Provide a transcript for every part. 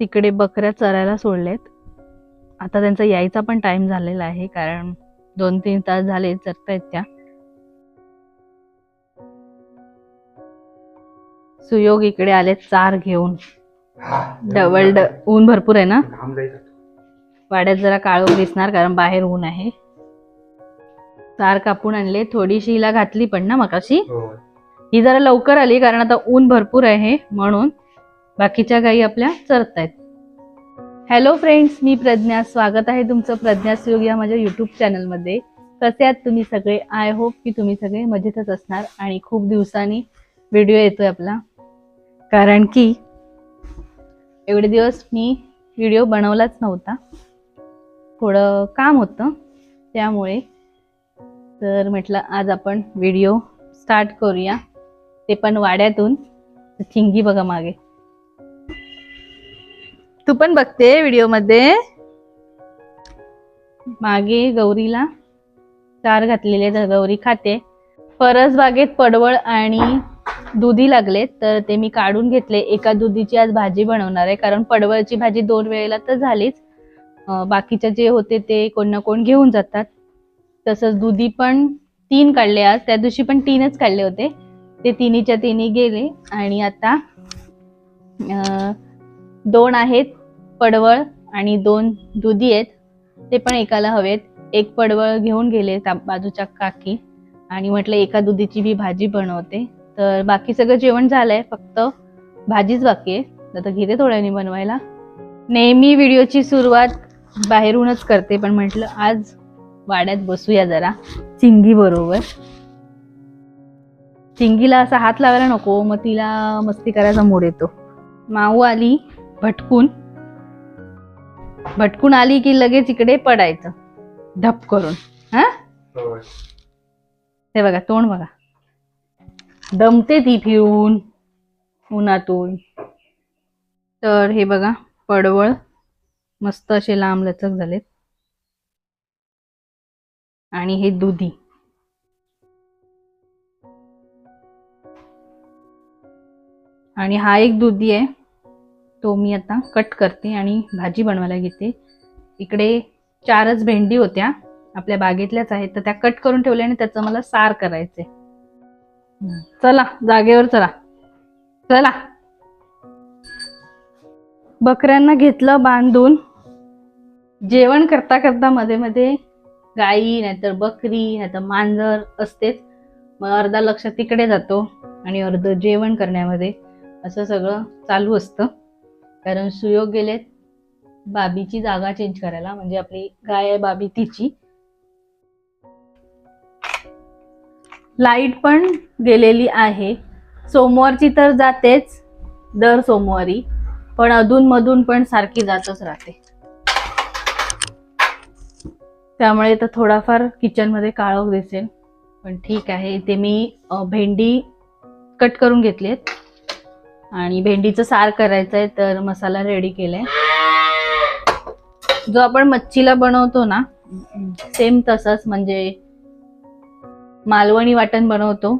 तिकडे बकऱ्या चरायला सोडलेत. आता त्यांचा यायचा पण टाइम झालेला आहे कारण दोन तीन तास झाले चरतायत त्या. सुयोग इकडे आले चार घेऊन. डबल ड ऊन भरपूर आहे ना? वाड्यात जरा काळोख दिसणार कारण बाहेर ऊन आहे. चार कापून आणले थोडीशी हिला घातली पण ना मगाशी? हो ही जरा लवकर आली कारण आता ऊन भरपूर आहे म्हणून. बाकीच्या गायी आपल्या चरतायत. हॅलो फ्रेंड्स मी प्रज्ञा. स्वागत आहे तुमचं प्रज्ञा सुयोग या माझ्या युट्यूब चॅनलमध्ये कसे आहात तुम्ही सगळे? आय होप की तुम्ही सगळे मजेतच असणार आणि खूप दिवसांनी व्हिडिओ येतोय आपला. कारण की एवढे दिवस मी व्हिडिओ बनवलाच नव्हता. थोडं काम होतं. त्यामुळे तर म्हटलं आज आपण व्हिडिओ स्टार्ट करूया. ते पण वाड्यातून. चिंगी बघा मागे. तू पण बघते व्हिडिओमध्ये. मागे गौरीला चार घातलेले गौरी खाते. परस बागेत पडवळ आणि दुधी लागले तर ते मी काढून घेतले. एका दुधीची आज भाजी बनवणार आहे. कारण पडवळची भाजी दोन वेळेला तर झालीच. बाकीचे जे होते ते कोण ना कोण घेऊन जातात. तसंच दुधी पण तीन काढले आज. त्या दिवशी पण तीनच काढले होते. ते तिन्हीच्या तिन्ही गेले. आणि आता अं, दोन आहेत पडवळ आणि दोन दुधी आहेत. ते पण एकाला हवेत. एक पडवळ घेऊन गेले बाजूच्या काकी आणि म्हटलं एका दुधीची मी भाजी बनवते. तर बाकी सगळं जेवण झालंय फक्त भाजीच बाकी आहे. आता घेते थोड्याने बनवायला. नेहमी व्हिडिओची सुरुवात बाहेरूनच करते पण म्हटलं आज वाड्यात बसूया जरा. चिंगी बरोबर. चिंगीला असा हात लावायला नको मग तिला मस्ती करायचा मूड येतो. माऊ आली. भटकून. भटकून आली की लगेच इकडे पडायचं. धप करून. हा? हो ते बघा तोंड बघा. दमते ती फिरून उन्हातून. तर हे बघा पडवळ. मस्त असे लांब लचक झालेत. आणि हे दुधी. आणि हा एक दुधी आहे. तो मी आता कट करते आणि भाजी बनवायला घेते. इकडे चारच भेंडी होत्या आपल्या बागेतल्याच आहेत तर त्या कट करून ठेवल्या आणि त्याचं मला सार करायचंय. चला जागेवर चला. चला. बकऱ्यांना घेतलं बांधून. जेवण करता करता मध्ये मध्ये गाई नाहीतर बकरी नाहीतर मांजर असतेच. मग अर्धा लक्ष तिकडे जातो आणि अर्ध जेवण करण्यामध्ये असं सगळं चालू असतं. कारण सुयोग गेलेत बाबीची जागा चेंज करायला म्हणजे आपली गाय आहे बाबी तिची. लाइट पण गेलेली आहे. सोमवारची तर जातेच दर सोमवारी पण अधूनमधून पण सारखी जातच राहते. त्यामुळे तर थोडाफार किचनमध्ये काळोख दिसेल. पण ठीक आहे इथे मी भेंडी कट करून घेतलीत आणि भेंडीचं सार करायचं आहे तर मसाला रेडी केलाय. जो आपण मच्छीला बनवतो ना सेम तसंच म्हणजे मालवणी वाटण बनवतो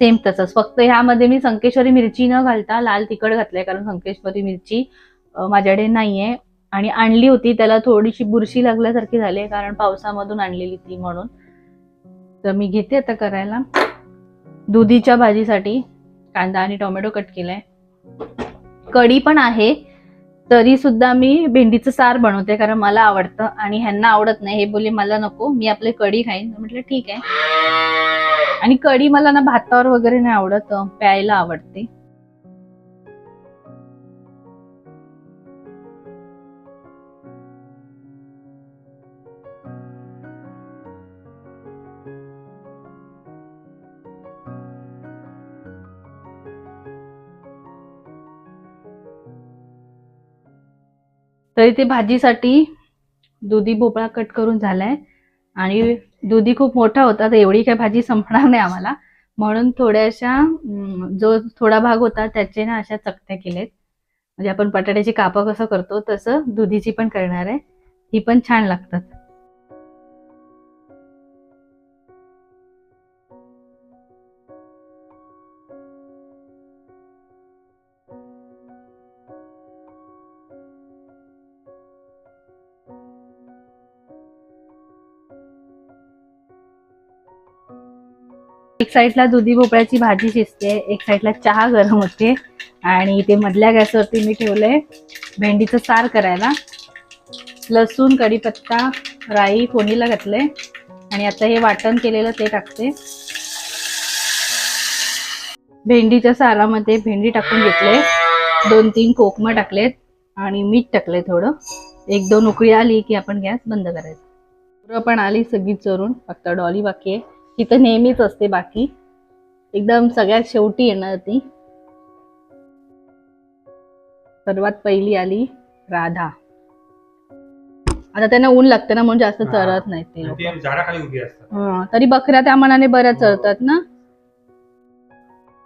सेम तसंच. फक्त ह्यामध्ये मी संकेश्वरी मिरची न घालता लाल तिखट घातलंय कारण संकेश्वरी मिरची माझ्याकडे नाहीये. आणि आणली होती त्याला थोडीशी बुरशी लागल्यासारखी झाली आहे कारण पावसामधून आणलेली ती म्हणून. तर मी घेते आता करायला. दुधीच्या भाजीसाठी कांदा आणि टोमॅटो कट केलाय. कढी पण आहे. तरी सुद्धा मी भेंडीचं सार बनवते कारण मला आवडतं आणि ह्यांना आवडत नाही. हे बोले मला नको मी आपले कढी खाईन. म्हटलं ठीक आहे. आणि कढी मला ना भातावर वगैरे नाही आवडत प्यायला आवडते. तर इथे भाजीसाठी दुधी भोपळा कट करून झालाय. आणि दुधी खूप मोठा होता तर एवढी काय भाजी संपणार नाही आम्हाला. म्हणून थोड्याशा जो थोडा भाग होता त्याचे ना अशा चकत्या केलेत. म्हणजे आपण बटाट्याची कापं कसं करतो तसं दुधीची पण करणार आहे. ही पण छान लागतात. एक साईडला दुधी भोपळ्याची भाजी शिजते एक साईडला चहा गरम होते. आणि ते मधल्या गॅसवरती मी ठेवलंय भेंडीचं सार करायला. लसूण कढीपत्ता राई फोडणीला घातले आणि आता हे वाटण केलेलं ते टाकते. भेंडीच्या सारामध्ये भेंडी टाकून घेतले. दोन तीन कोकमं टाकलेत आणि मीठ टाकले थोडं. एक दोन उकळी आली की आपण गॅस बंद करायचा. पुरं पण आली सगळी चरून. फक्त डॉली बाकी आहे. ती तर नेहमीच असते बाकी. एकदम सगळ्यात शेवटी येणार ती. सर्वात पहिली आली राधा. आता त्यांना ऊन लागतं ना म्हणून जास्त हा. चरत नाहीत ते लोक. ते झाडाखाली उभी असतात. तरी बकऱ्या त्या मनाने बऱ्याच चरतात ना.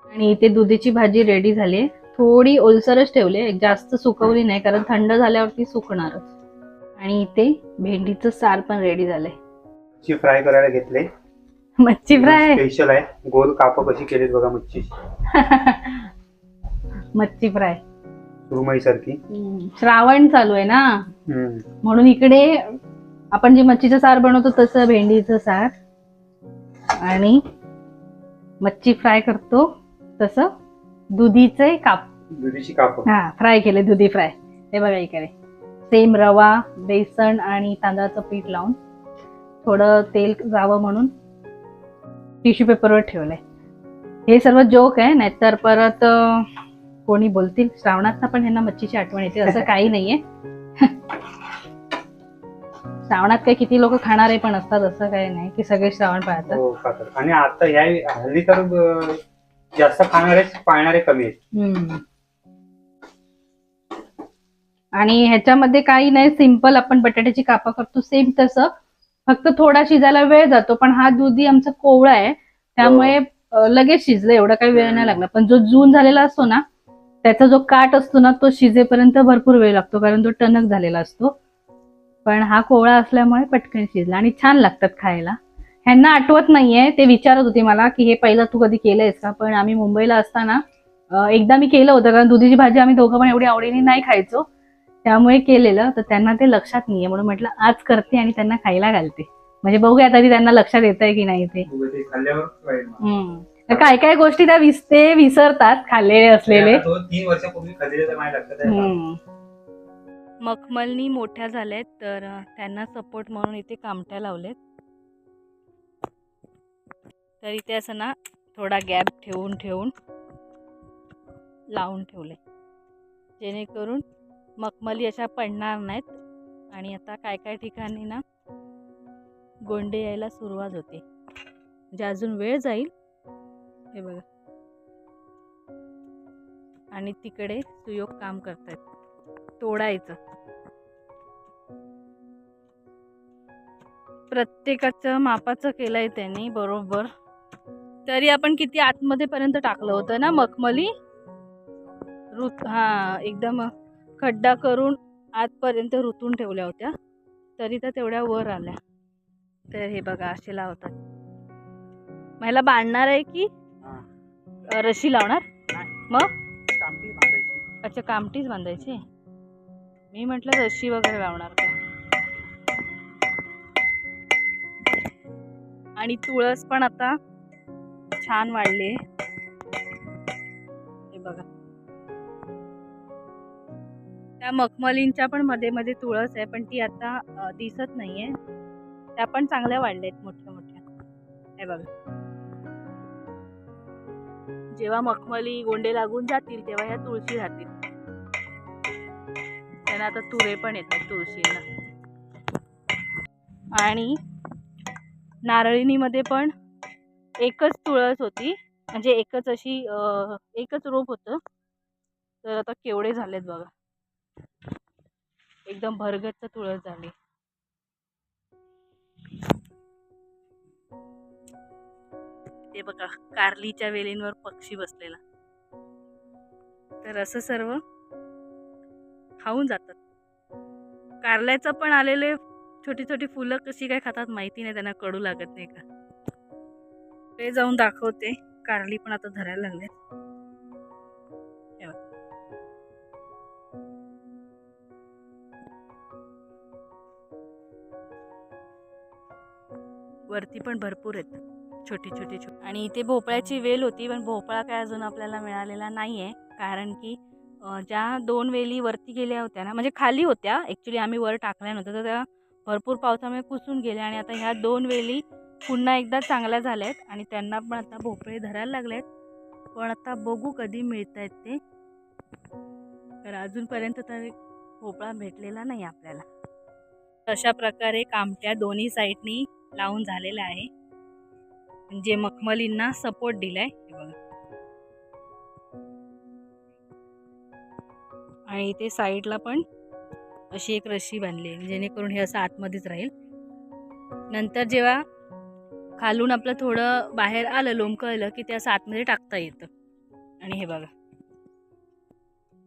आणि इथे दुधीची भाजी रेडी झाली थोडी ओलसरच ठेवली जास्त सुकवली नाही कारण थंड झाल्यावरती सुकणारच. आणि इथे भेंडीचं सार पण रेडी झालंय. फ्राय करायला घेतले. मच्छी फ्राय. स्पेशल आहे. गोल काप कशी केलीत बघा मच्छी. मच्छी फ्राय. सुरमई सारखी श्रावण चालू आहे ना. म्हणून इकडे आपण जे मच्छीचं सार बनवतो तसं भेंडीचं सार. आणि मच्छी फ्राय करतो तसं दुधीचे काप. दुधीची काप. हा फ्राय केले दुधी फ्राय. हे बघा इकडे. सेम रवा बेसन आणि तांदळाचं पीठ लावून थोडं तेल जावं म्हणून टिश्यू पेपरवर ठेवलंय. हे सर्व जोक आहे नाहीतर परत कोणी बोलतील. श्रावणात पण ह्यांना मच्छीची आठवण येते असं काही नाहीये. श्रावणात काही किती लोक खाणारे पण असतात असं काही नाही की सगळे श्रावण पाळतात. हो खातात. आणि आता ह्या हल्ली तर अं, जास्त खाणारे पाळणारे कमी आहेत. आणि ह्याच्यामध्ये काही नाही सिंपल आपण बटाट्याची कापा करतो सेम तसं. फक्त थोडा शिजायला वेळ जातो पण हा दुधी आमचा कोवळा आहे त्यामुळे अं, लगेच शिजलं एवढा काही वेळ नाही लागला. पण जो जून झालेला असतो ना त्याचा जो काट असतो ना तो शिजेपर्यंत भरपूर वेळ लागतो कारण तो टणक झालेला असतो. पण हा कोवळा असल्यामुळे पटकन शिजला आणि छान लागतात खायला. ह्यांना आठवत नाहीये ते विचारत होते मला की हे पहिलं तू कधी केलंयस का? पण आम्ही मुंबईला असताना एकदा मी केलं होतं कारण दुधीची भाजी आम्ही दोघं पण एवढी आवडीने नाही खायचो. त्यामुळे केलेलं तर त्यांना ते लक्षात नाहीये. म्हणून म्हटलं आज करते आणि त्यांना खायला घालते. म्हणजे बघूया आता ती त्यांना लक्षात येत आहे की नाही ते. तर काय काय गोष्टी त्या विसते विसरतात खाल्लेले असलेले. तर. मखमलनी मोठ्या झाल्यात तर त्यांना सपोर्ट म्हणून इथे कामट्या लावलेत. तर इथे असं ना थोडा गॅप ठेवून ठेवून लावून ठेवले जेणेकरून मखमली अशा पडणार नाहीत. आणि आता काय काय ठिकाणी ना गोंडे यायला सुरुवात होते. म्हणजे अजून वेळ जाईल. हे बघा. आणि तिकडे सुयोग काम करतायत. तोडायचं. प्रत्येकाचं मापाचं केलंय त्यांनी बरोबर. तरी आपण किती आतमध्ये पर्यंत टाकलं होतं ना मखमली? ऋत हा एकदम खड्डा करून आतपर्यंत ऋतून ठेवल्या होत्या. तरी त्या तेवढ्या वर आल्या. तर हे बघा असे लावतात. मग ह्याला बांधणार आहे की रशी लावणार? मग. अच्छा कामटीच बांधायची. मी म्हटलं रशी वगैरे लावणार का? आणि तुळस पण आता छान वाढली हे बघा. त्या मखमलींच्या पण मध्ये मध्ये तुळस आहे पण ती आता दिसत दिसत नाहीये. त्या पण चांगल्या वाढल्या आहेत मोठ्या मोठ्या. हे बघा. जेव्हा मखमली गोंडे लागून जातील तेव्हा ह्या तुळशी राहतील. त्यांना आता तुरे पण येतात तुळशीला. आणि नारळीनीमध्ये पण एकच तुळस होती. म्हणजे एकच अशी एकच रोप होतं. तर आता केवढे झालेत बघा. एकदम भरगच्च तुळस झाली. ते बघा कारलीच्या वेलींवर पक्षी बसलेला. तर असं सर्व खाऊन जातात. कारल्याचं पण आलेले छोटी छोटी फुलं कशी काय खातात माहिती नाही त्यांना कडू लागत नाही का? ते जाऊन दाखवते. कारली पण आता धरायला लागले वरती पण भरपूर आहेत. छोटी छोटी छोटी. आणि इथे भोपळ्याची वेल होती पण भोपळा काय अजून आपल्याला मिळालेला नाही आहे कारण की ज्या दोन वेली वरती गेल्या होत्या ना म्हणजे खाली होत्या ॲक्च्युली आम्ही वर टाकल्या नव्हत्या तर त्या भरपूर पावसामुळे कुसून गेल्या आणि आता ह्या दोन वेली पुन्हा एकदा चांगल्या झाल्या आहेत आणि त्यांना पण आता भोपळे धरायला लागले आहेत पण आता बघू कधी मिळत आहेत ते. तर अजूनपर्यंत तर भोपळा भेटलेला नाही आपल्याला. अशा प्रकारे कामट्या दोन्ही साईडनी लावून झालेलं आहे. म्हणजे मखमलींना सपोर्ट दिलाय हे बघा. आणि इथे साईडला पण अशी एक रशी बांधली आहे जेणेकरून हे असं आतमध्येच राहील. नंतर जेव्हा खालून आपलं थोडं बाहेर आलं लोंबकळलं की ते असं आतमध्ये टाकता येतं. आणि हे बघा.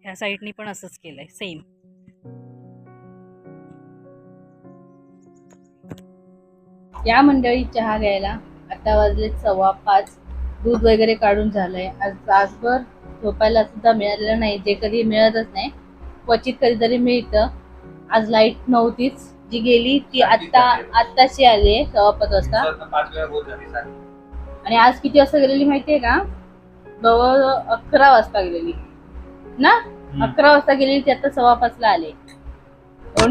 ह्या साईडनी पण असंच केलं आहे सेम या मंडळी चहा घ्यायला आता वाजले सव्वा पाच. दूध वगैरे काढून झालंय. आज तासभर झोपायला सुद्धा मिळालेलं नाही. जे कधी मिळतच नाही. क्वचित कधीतरी मिळतं. आज लाइट नव्हतीच. जी गेली ती आत्ता आत्ताशी आली आहे सव्वा पाच वाजता. आणि आज किती वाजता गेलेली माहितीये का? जवळ अकरा वाजता गेलेली. ना? अकरा वाजता गेलेली ती आता सव्वा पाचला आले.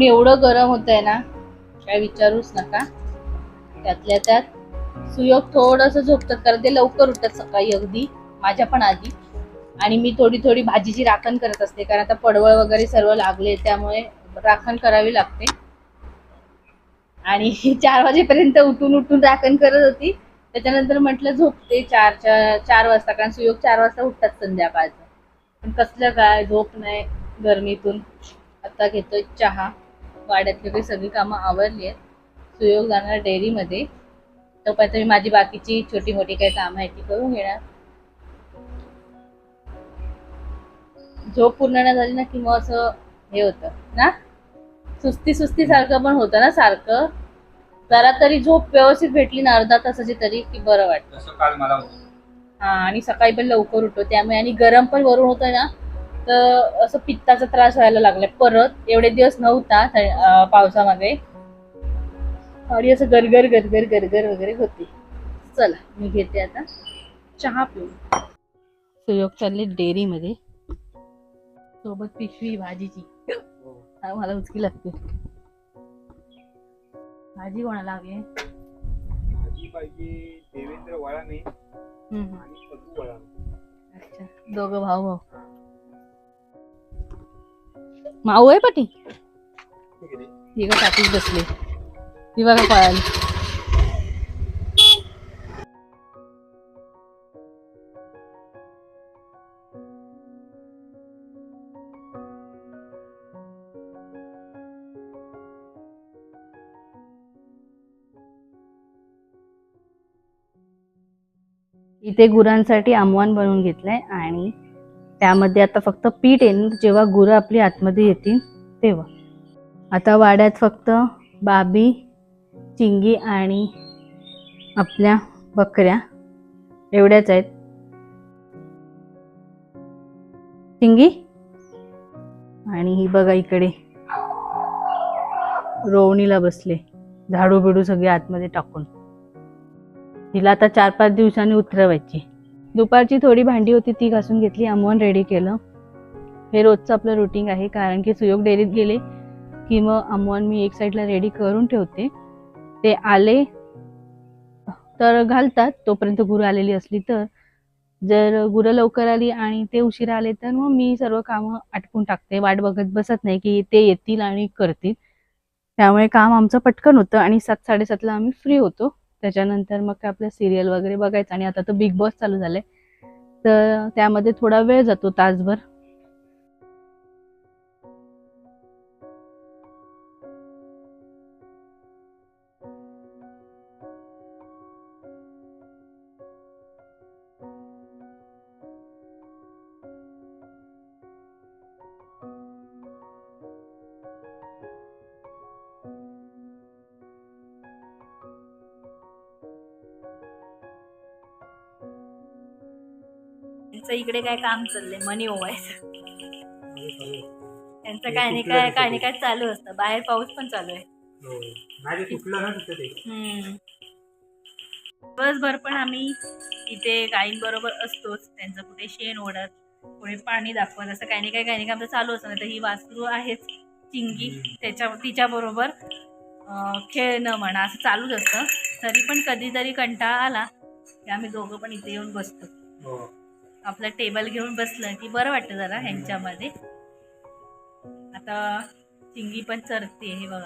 एवढं गरम होत आहे ना? काय विचारूच नका. त्यातल्या त्यात सुयोग थोडस झोपतात कारण ते लवकर उठतात सकाळी अगदी माझ्या पण आधी. आणि मी थोडी थोडी भाजीची राखण करत असते कारण आता पडवळ वगैरे सर्व लागले त्यामुळे राखण करावी लागते. आणि चार वाजेपर्यंत उठून उठून राखण करत होती. त्याच्यानंतर म्हटलं झोपते चार चार वाजता कारण सुयोग चार वाजता उठतात संध्याकाळचं. पण कसलं काय झोप नाही गरमीतून. आता घेतोय चहा. वाड्यातली सगळी कामं आवरली आहेत. सुयोग जाणार डेअरीमध्ये. तोपर्यंत मी माझी बाकीची छोटी मोठी काही कामं आहेत ती करून घेणार. झोप पूर्ण नाही झाली ना की मग असं हे होतं ना? सुस्ती सुस्ती सारखं पण होतं ना सारखं? जरा तरी झोप व्यवस्थित भेटली ना अर्धा तासाची तरी की बरं वाटतं. तसं काल मला होतं. हा आणि सकाळी पण लवकर उठतो त्यामुळे आणि गरम पण वरून होतं ना तर असं पित्ताचा त्रास व्हायला लागलाय. परत एवढे दिवस नव्हता थ- अं, पावसामध्ये. आणि असं गरगर गरगर गरगर वगैरे होते. चला मी घेते आता. चहा पिऊ सुयोग चालले डेअरीमध्ये सोबत पिशवी भाजीची. हा, मला उचकी लागते. भाजी कोणाला हवी भाजी पाहिजे देवेंद्र वळाने. आणि अच्छा दोघं भाऊ भाऊ माऊ आहे पाठी ठीक आहे टाकीच बसली. ती बघा पळाली इथे गुरांसाठी आमवान बनवून घेतलंय आणि त्यामध्ये आता फक्त पीठ येईल जेव्हा गुरं आपली आतमध्ये येतील तेव्हा. आता वाड्यात फक्त बाबी चिंगी आणि आपल्या बकऱ्या एवढ्याच आहेत. चिंगी? आणि ही बघा इकडे. रोवणीला बसले. झाडू बिडू सगळे आतमध्ये टाकून. तिला आता चार पाच दिवसांनी उतरवायची. दुपारची थोडी भांडी होती ती घासून घेतली. आमवण रेडी केलं. हे रोजचं आपलं रुटीन आहे. कारण की सुयोग डेअरीत गेले की मग आमवण मी एक साईडला रेडी करून ठेवते. ते आले तर घालतात. तोपर्यंत गुरु आलेली असली तर. जर गुरु लवकर आली आणि ते उशिरा आले तर मग मी सर्व कामं आटपून टाकते. वाट बघत बसत नाही की ते येतील आणि करतील. त्यामुळे काम आमचं पटकन होतं आणि सात साडेसातला आम्ही फ्री होतो. त्याच्यानंतर मग काय आपलं सिरियल वगैरे बघायचं आणि आता तर बिग बॉस चालू झालंय. तर त्यामध्ये थोडा वेळ जातो तासभर. त्यांचं इकडे काय काम चाललंय? मनी ओवायचं त्यांचं काय नाही काय काय नाही काय चालू असतं. बाहेर पाऊस पण चालू आहे. नाही ते तुटलं ना तिथं ते. हम्म. दिवसभर पण आम्ही इथे गायींबरोबर असतोच. त्यांचं कुठे शेण ओढत कुठे पाणी दाखवत असं काही नाही काही काही नाही आमचं चालू असतं. नाही तर ही वासरू आहेच चिंगी त्याच्या तिच्याबरोबर अं, खेळणं म्हणा असं चालूच असतं. तरी पण कधीतरी कंटाळा आला की आम्ही दोघं पण इथे येऊन बसतो. हो. आपलं टेबल घेऊन बसलं की बरं वाटतं जरा ह्यांच्यामध्ये. आता चिंगी पण चरते हे बघा.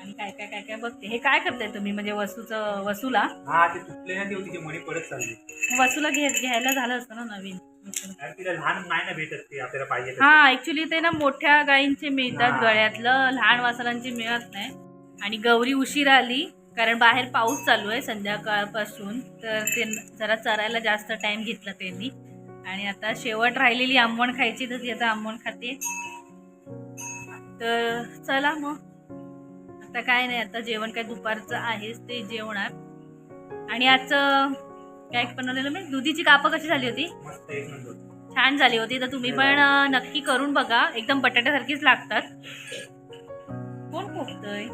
आणि काय काय काय काय बघते? हे काय करताय तुम्ही? म्हणजे वसूचं वसूला? हा ते तुटले ना ती तिची मणी परत चालली. वसूला घे घ्यायला झालं असतं ना नवीन. वसूला. आणि तिला लहान नाही ना भेटत ते आपल्याला पाहिजे तसं. हा ऍक्च्युली ते ना मोठ्या गायींचे मिळतात हा. गळ्यातलं. लहान वासरांचे मिळत नाही. आणि गौरी उशीर आली. कारण बाहेर पाऊस चालू आहे संध्याकाळपासून तर ते जरा चरायला जास्त टाइम घेतला त्यांनी. आणि आता शेवट राहिलेली आंबवण खायची तर ती आता आंबवण खाते. तर चला मग. आता काय नाही आता जेवण काय दुपारचं आहेच ते जेवणार. आणि आजचं काय बनवलेलं मी? दुधीची कापं कशी झाली होती? छान झाली होती तर तुम्ही पण नक्की करून बघा. एकदम बटाट्यासारखीच लागतात. कोण खोकतय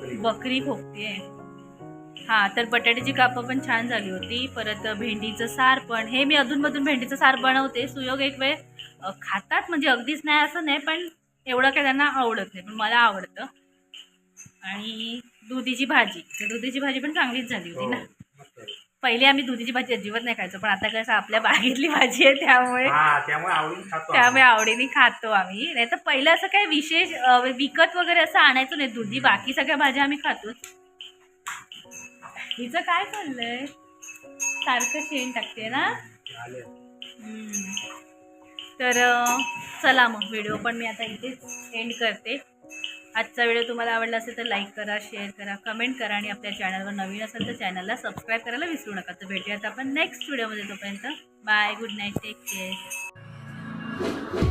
बकरी. बकरी हां हा तर बटाट्याची कापं पण छान झाली होती. परत भेंडीचं सार पण. हे मी अधूनमधून भेंडीचं सार बनवते. सुयोग एक वेळ खातात. म्हणजे अगदीच नाही असं नाही पण एवढं काय त्यांना आवडत नाही. पण मला आवडतं. आणि दुधीची भाजी. तर दुधीची भाजी पण चांगलीच झाली होती ना. हो. पहिले आम्ही दुधीची भाजी अजिबात नाही खायचो पण आता कसं आपल्या बागेतली भाजी आहे त्यामुळे हा त्यामुळे आवडून खातो खातो आम्ही. नाही तर पहिलं असं काही विशेष विकत वगैरे असं आणायचो नाही दुधी बाकी सगळ्या भाज्या आम्ही खातोच. हिचं काय चाललंय? सारखं शेण टाकते ना. तर चला मग व्हिडिओ पण मी आता इथेच एंड करते. आजचा व्हिडिओ तुम्हाला आवडला असेल तर लाईक करा शेअर करा कमेंट करा आणि आपल्या चॅनलवर नवीन असेल तर चॅनलला सबस्क्राईब करायला विसरू नका. तर भेटूयात आपण नेक्स्ट व्हिडिओमध्ये तोपर्यंत. Bye good night take care